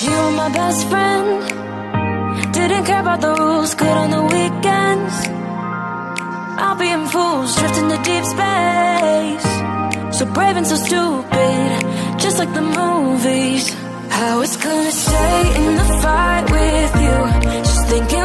You were my best friend. Didn't care about the rules, good on the weekends. I'll be in fools, drifting to deep space. So brave and so stupid, just like the movies. I was gonna stay in the fight with you. Just thinking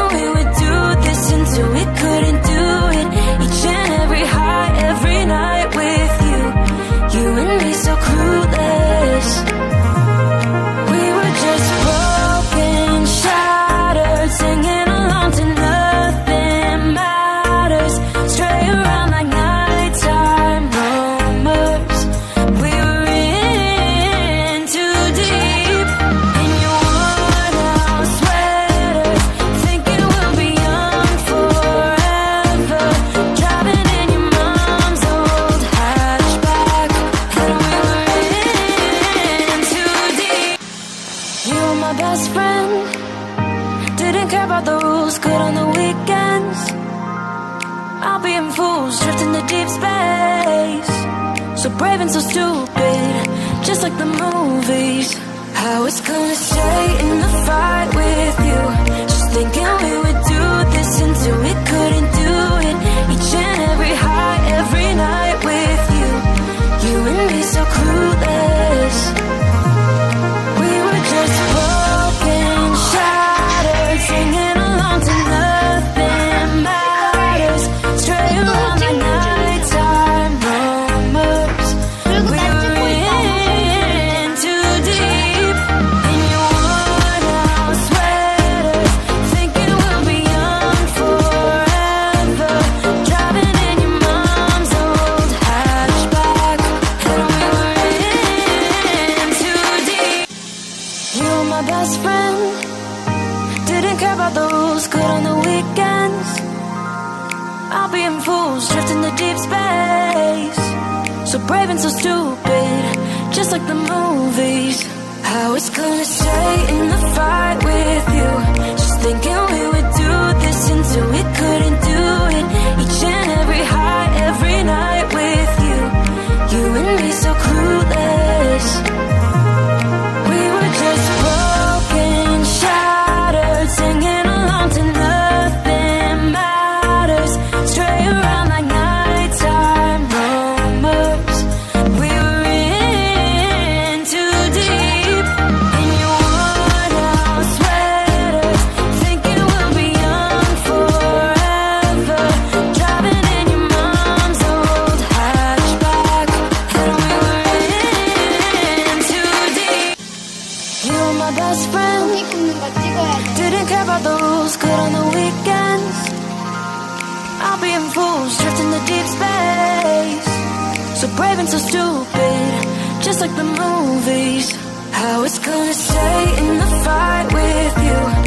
best friend. Didn't care about the rules, good on the weekends. I'll be in fools, drifting to deep space. So brave and so stupid, just like the movies. I was gonna stay in best friend. Didn't care about the rules, good on the weekends. I'll be in fools, drifting to deep space. So brave and so stupid, just like the movies. I was gonna stay in the fight my best friend. Didn't care about the rules, good on the weekends. I'll be in fools, drifting the deep space. So brave and so stupid, just like the movies. How it's gonna stay in the fight with you.